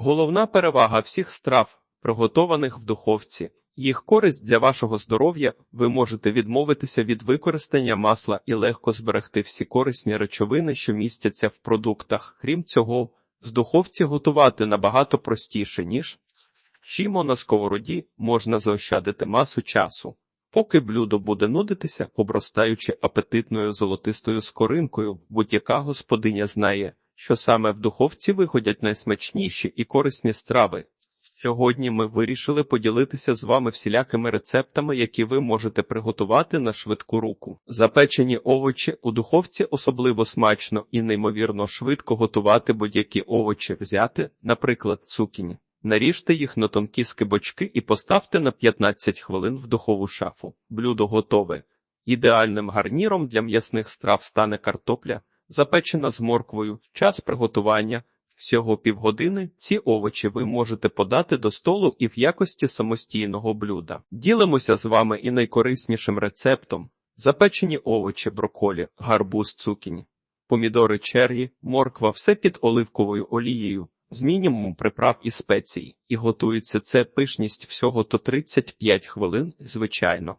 Головна перевага всіх страв, приготованих в духовці. Їх користь для вашого здоров'я ви можете відмовитися від використання масла і легко зберегти всі корисні речовини, що містяться в продуктах. Крім цього, в духовці готувати набагато простіше, ніж Чимо на сковороді можна заощадити масу часу. Поки блюдо буде нудитися, обростаючи апетитною золотистою скоринкою, будь-яка господиня знає, що саме в духовці виходять найсмачніші і корисні страви. Сьогодні ми вирішили поділитися з вами всілякими рецептами, які ви можете приготувати на швидку руку. Запечені овочі у духовці особливо смачно і неймовірно швидко готувати будь-які овочі взяти, наприклад, цукіні. Наріжте їх на тонкі скибочки і поставте на 15 хвилин в духову шафу. Блюдо готове. Ідеальним гарніром для м'ясних страв стане картопля, запечена з морквою. Час приготування всього півгодини. Ці овочі ви можете подати до столу і в якості самостійного блюда. Ділимося з вами і найкориснішим рецептом: запечені овочі, броколі, гарбуз, цукіні, помідори черрі, морква, все під оливковою олією з мінімумом приправ і спецій, і готується це пишність всього то 35 хвилин, звичайно.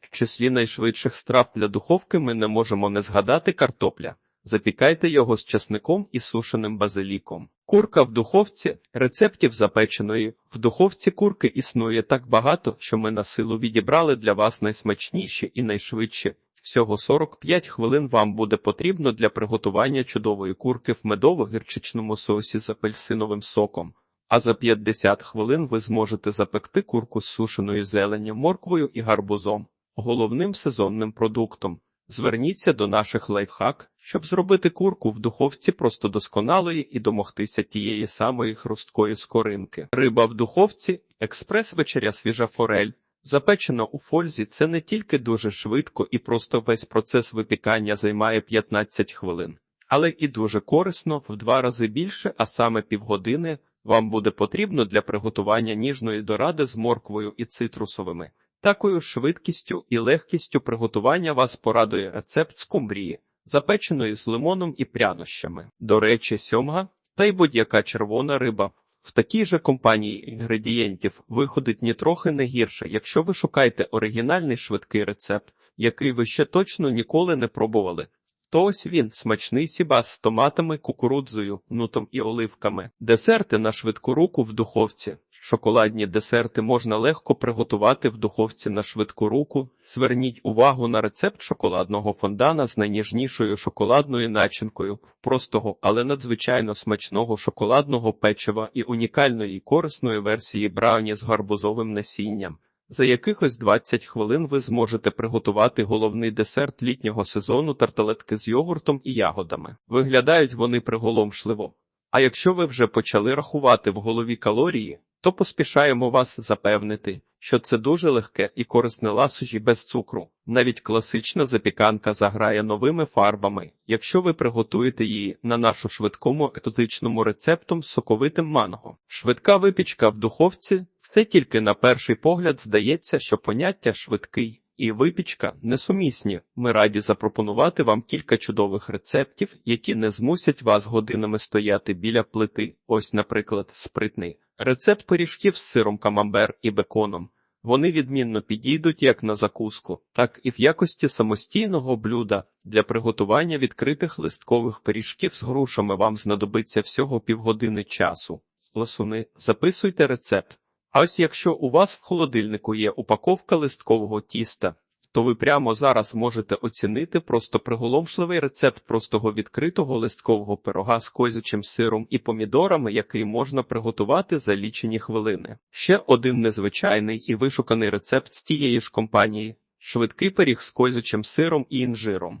В числі найшвидших страв для духовки ми не можемо не згадати картопля. Запікайте його з часником і сушеним базиліком. Курка в духовці рецептів запеченої в духовці курки існує так багато, що ми на силу відібрали для вас найсмачніші і найшвидші. Всього 45 хвилин вам буде потрібно для приготування чудової курки в медово-гірчичному соусі з апельсиновим соком. А за 50 хвилин ви зможете запекти курку з сушеною зеленню, морквою і гарбузом, головним сезонним продуктом. Зверніться до наших лайфхак, щоб зробити курку в духовці просто досконалої і домогтися тієї самої хрусткої скоринки. Риба в духовці, експрес-вечеря свіжа форель. Запечена у фользі це не тільки дуже швидко і просто весь процес випікання займає 15 хвилин, але і дуже корисно в два рази більше, а саме півгодини вам буде потрібно для приготування ніжної доради з морквою і цитрусовими. Такою швидкістю і легкістю приготування вас порадує рецепт скумбрії, запеченої з лимоном і прянощами. До речі, сьомга та й будь-яка червона риба. В такій же компанії інгредієнтів виходить нітрохи не гірше, якщо ви шукаєте оригінальний швидкий рецепт, який ви ще точно ніколи не пробували. То ось він смачний сібас з томатами, кукурудзою, нутом і оливками. Десерти на швидку руку в духовці. Шоколадні десерти можна легко приготувати в духовці на швидку руку. Зверніть увагу на рецепт шоколадного фондана з найніжнішою шоколадною начинкою, простого, але надзвичайно смачного шоколадного печива і унікальної корисної версії брауні з гарбузовим насінням. За якихось 20 хвилин ви зможете приготувати головний десерт літнього сезону тарталетки з йогуртом і ягодами. Виглядають вони приголомшливо. А якщо ви вже почали рахувати в голові калорії, то поспішаємо вас запевнити, що це дуже легке і корисне ласощі без цукру. Навіть класична запіканка заграє новими фарбами, якщо ви приготуєте її на нашу швидкому екзотичному рецептом з соковитим манго. Швидка випічка в духовці це тільки на перший погляд здається, що поняття швидкий і випічка несумісні. Ми раді запропонувати вам кілька чудових рецептів, які не змусять вас годинами стояти біля плити. Ось, наприклад, спритний рецепт пиріжків з сиром камамбер і беконом. Вони відмінно підійдуть як на закуску, так і в якості самостійного блюда. Для приготування відкритих листкових пиріжків з грушами вам знадобиться всього півгодини часу. Ласуни, записуйте рецепт. А ось якщо у вас в холодильнику є упаковка листкового тіста, то ви прямо зараз можете оцінити просто приголомшливий рецепт простого відкритого листкового пирога з козячим сиром і помідорами, який можна приготувати за лічені хвилини. Ще один незвичайний і вишуканий рецепт з тієї ж компанії швидкий пиріг з козячим сиром і інжиром.